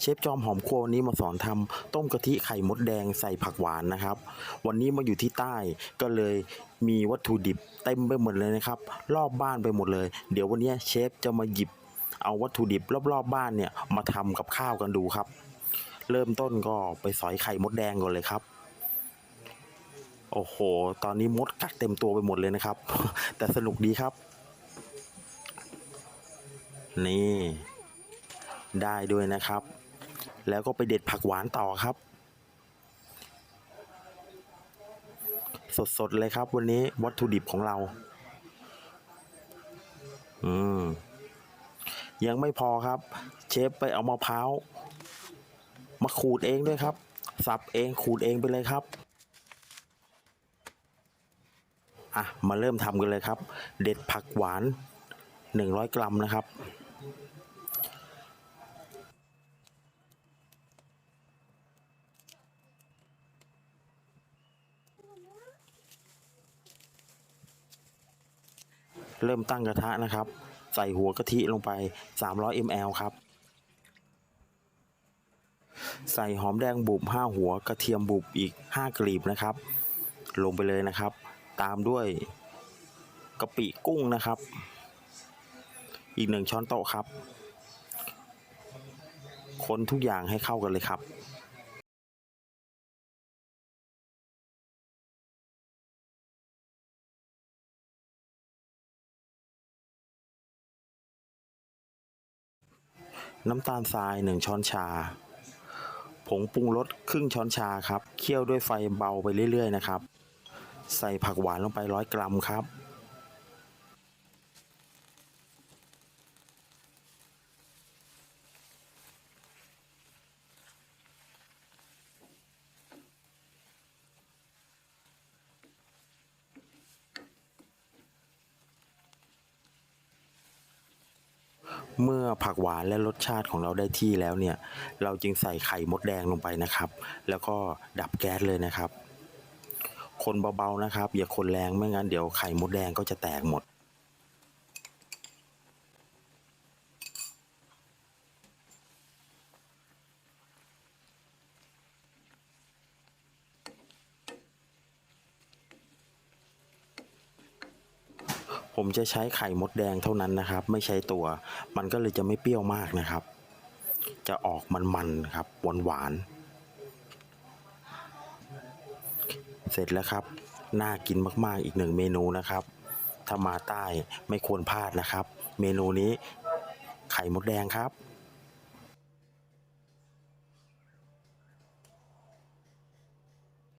เชฟจอมหอมครัววันนี้มาสอนทำต้มกะทิไข่มดแดงใส่ผักหวานนะครับ วันนี้มาอยู่ที่ใต้ก็เลยมีวัตถุดิบเต็มไปหมดเลยนะครับ รอบบ้านไปหมดเลย เดี๋ยววันนี้เชฟจะมาหยิบเอาวัตถุดิบรอบๆบบ้านเนี่ยมาทำกับข้าวกันดูครับ เริ่มต้นก็ไปสอยไข่มดแดงก่อนเลยครับ โอ้โห ตอนนี้มดกัดเต็มตัวไปหมดเลยนะครับ แต่สนุกดีครับ นี่ได้ด้วยนะครับ แล้วก็ไปเด็ดผักหวานต่อครับ สดๆเลยครับ วันนี้วัตถุดิบของเรา อืม ยังไม่พอครับ เชฟไปเอามะพร้าวมาขูดเองด้วยครับ สับเองขูดเองไปเลยครับอะมาเริ่มทำกันเลยครับ เด็ดผักหวาน 100 กรัมนะครับ เริ่มตั้งกระทะนะครับ ใส่หัวกะทิลงไป 300 ml ครับ ใส่หอมแดงบุบ5 หัวกระเทียมบุบอีก 5กลีบนะครับ ลงไปเลยนะครับ ตามด้วยกะปิกุ้งนะครับ อีกหนึ่งช้อนโต๊ะครับ คนทุกอย่างให้เข้ากันเลยครับ น้ำตาลทราย 1 ช้อนชา ผงปรุงรสครึ่งช้อนชาครับ เคี่ยวด้วยไฟเบาไปเรื่อยๆนะครับ ใส่ผักหวานลงไปร้อยกรัมครับ เมื่อผักหวานและรสชาติของเราได้ที่แล้วเนี่ย เราจึงใส่ไข่มดแดงลงไปนะครับ แล้วก็ดับแก๊สเลยนะครับ คนเบาๆนะครับ อย่าคนแรงไม่งั้นเดี๋ยวไข่มดแดงก็จะแตกหมด ผมจะใช้ไข่มดแดงเท่านั้นนะครับ ไม่ใช้ตัว มันก็เลยจะไม่เปรี้ยวมากนะครับ จะออกมันๆครับหวานหวานเสร็จแล้วครับน่ากินมากๆอีกหนึ่งเมนูนะครับถ้ามาใต้ไม่ควรพลาดนะครับ เมนูนี้ไข่มดแดงครับ